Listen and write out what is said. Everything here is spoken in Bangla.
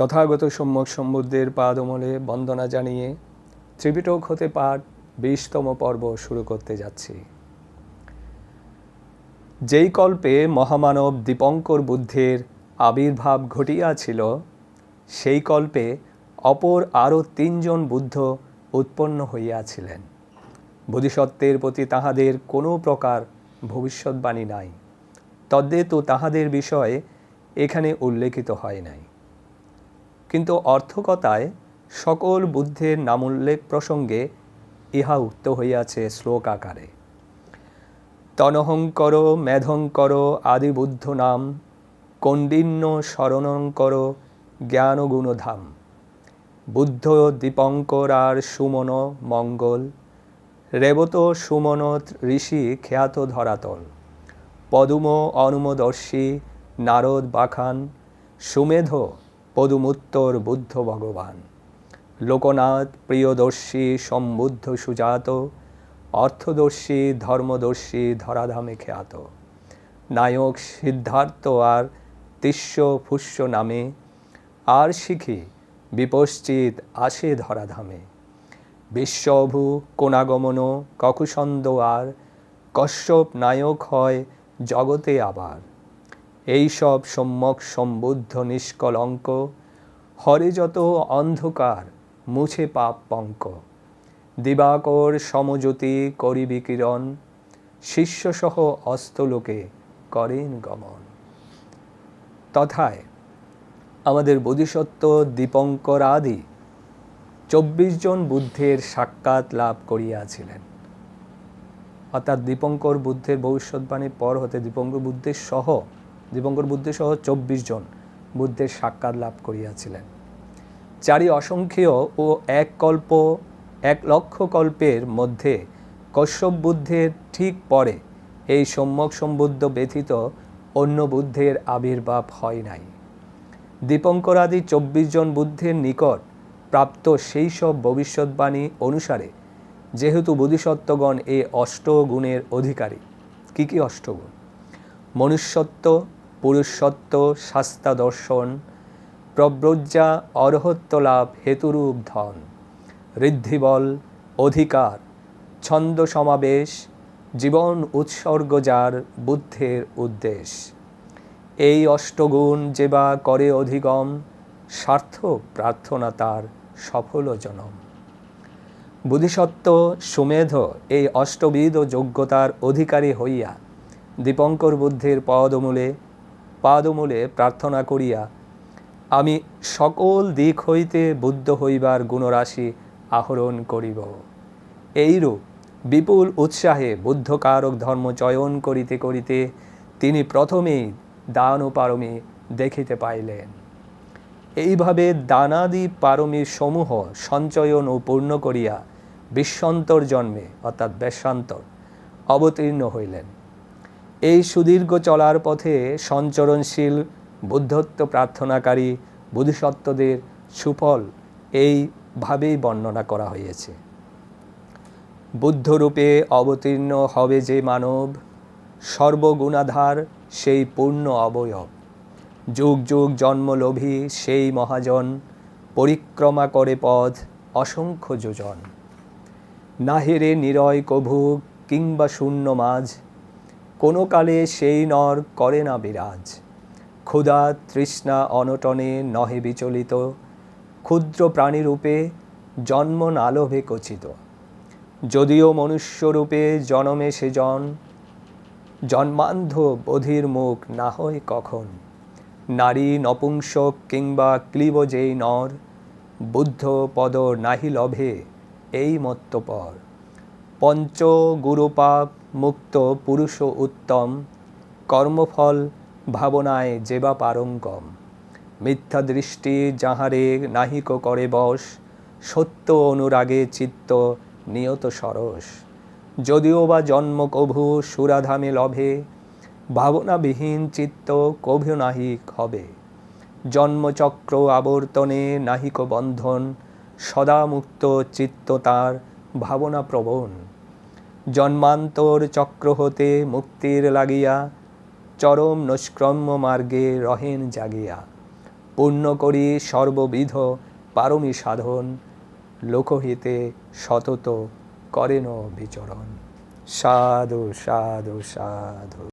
তথাগত সম্যক সম্বুদ্ধের পাদমলে বন্দনা জানিয়ে ত্রিপিটক হতে পাঠ বিশতম পর্ব শুরু করতে যাচ্ছি। যেই কল্পে মহামানব দীপঙ্কর বুদ্ধের আবির্ভাব ঘটিয়াছিল, সেই কল্পে অপর আরও তিনজন বুদ্ধ উৎপন্ন হইয়াছিলেন। বোধিসত্ত্বের প্রতি তাহাদের কোনো প্রকার ভবিষ্যৎবাণী নাই। তদ্দেতু তাহাদের বিষয়ে এখানে উল্লেখিত হয় নাই। কিন্তু অর্থকতায় সকল বুদ্ধের নামোল্লেখ প্রসঙ্গে ইহা উক্ত হইয়াছে শ্লোক আকারে। তনহংকর মেধঙ্কর আদি বুদ্ধ নাম কণ্ডিন্য শরণঙ্কর, জ্ঞানগুণধাম, বুদ্ধ দীপঙ্কর আর সুমন মঙ্গল, রেবত সুমন ঋষি খ্যাত ধরাতল, পদুম অনুমদর্শী নারদ বাখান, সুমেধ পদুমুত্তর বুদ্ধ ভগবান। লোকনাথ প্রিয়দর্শী সম্বুদ্ধ সুজাত, অর্থদর্শী ধর্মদর্শী ধরাধামে খ্যাত। নায়ক সিদ্ধার্থ আর তিস্য ফুস্য নামে, আর শিখি বিপশ্চিত আসে ধরাধামে। বিশ্বভু কোনাগমন ককুসন্দ আর কশ্যপ নায়ক হয় জগতে আবার। এইসব সম্যক সম্বুদ্ধ নিষ্কলঙ্ক, হরে যত অন্ধকার, মুছে পাপ পঙ্ক। দিবাকর সমজ্যোতি করি বিকিরণ শিষ্যসহ অস্তলোকে করেন গমন। তথায় আমাদের বোধিসত্ত্ব দীপঙ্কর আদি চব্বিশ জন বুদ্ধের সাক্ষাৎ লাভ করিয়াছিলেন। অর্থাৎ দীপঙ্কর বুদ্ধের ভবিষ্যৎবাণীর পর হতে দীপঙ্কর বুদ্ধের সহ দীপঙ্কর বুদ্ধের সহ চব্বিশ জন বুদ্ধের সাক্ষাৎ লাভ করিয়াছিলেন। চারি অসংখ্য ও এক কল্প, এক লক্ষ কল্পের মধ্যে কশ্যপ বুদ্ধের ঠিক পরে এই সম্যক সম্বুদ্ধ ব্যথিত অন্য বুদ্ধের আবির্ভাব হয় নাই। দীপঙ্করাদি চব্বিশ জন বুদ্ধের নিকট প্রাপ্ত সেই সব ভবিষ্যৎবাণী অনুসারে যেহেতু বোধিসত্ত্বগণ এ অষ্টগুণের অধিকারী। কী কী অষ্টগুণ? মনুষ্যত্ব পুরুষত্ব শাস্তা দর্শন, প্রব্রজ্জা অর্হত্ব লাভ হেতুরূপ ধন, ঋদ্ধিবল অধিকার, ছন্দ সমাবেশ, জীবন উৎসর্গ যার বুদ্ধের উদ্দেশ। এই অষ্টগুণ যে বা করে অধিগম, স্বার্থ প্রার্থনা তার সফল জনম। বুধিসত্ত্ব সুমেধ এই অষ্টবিধ যোগ্যতার অধিকারী হইয়া দীপঙ্কর বুদ্ধের পদমূলে পাদমূলে প্রার্থনা করিয়া, আমি সকল দিক হইতে বুদ্ধ হইবার গুণরাশি আহরণ করিব। এইরূপ বিপুল উৎসাহে বুদ্ধকারক ধর্ম চয়ন করিতে করিতে তিনি প্রথমেই দান ও পারমী দেখিতে পাইলেন। এইভাবে দানাদি পারমী সমূহ সঞ্চয়ন ও পূর্ণ করিয়া বিশ্বন্তর জন্মে, অর্থাৎ বেশান্তর অবতীর্ণ হইলেন। এই সুদীর্ঘ চলার পথে সঞ্চরণশীল, বুদ্ধত্ব প্রার্থনাকারী বুদ্ধিসত্ত্বদের সুফল এইভাবেই বর্ণনা করা হয়েছে। বুদ্ধরূপে অবতীর্ণ হবে যে মানব, সর্বগুণাধার সেই পূর্ণ অবয়ব। যুগ যুগ জন্মলোভী সেই মহাজন, পরিক্রমা করে পথ অসংখ্য যোজন। নাহেরে নিরয় কভু কিংবা শূন্য মাঝ কোনো কালে সেই নর করে না বিরাজ। ক্ষুধা তৃষ্ণা অনটনে নহে বিচলিত। ক্ষুদ্র প্রাণীরূপে জন্ম নালোভে কচিত। যদিও মনুষ্যরূপে জনমে সে জন জন্মান্ধ বধির মুখ না হয় কখন? নারী নপুংসক কিংবা ক্লিব যেই নর, বুদ্ধ পদ নাহি লভে এই মত্তপর। পঞ্চ গুরুপাপ মুক্ত, পুরুষ উত্তম, কর্মফল ভাবনায় যেবা পারঙ্গম। মিথ্যা দৃষ্টি যাহারে নাহিক করে বশ, সত্য অনুরাগে চিত্ত নিয়ত সরস। যদিও বা জন্ম কভু সুরাধামে লভে, ভাবনাবিহীন চিত্ত কভু নাহিক হবে। জন্মচক্র আবর্তনে নাহিক বন্ধন, সদা মুক্ত চিত্ত তার ভাবনা প্রবণ জন্মান্তর চক্র হতে মুক্তির লাগিয়া, চরম নষ্ক্রম্য মার্গে রহেন জাগিয়া। পূর্ণ করি সর্ববিধ পারমি সাধন, লোকহিতে সতত করেন বিচরণ। সাধু সাধু সাধু।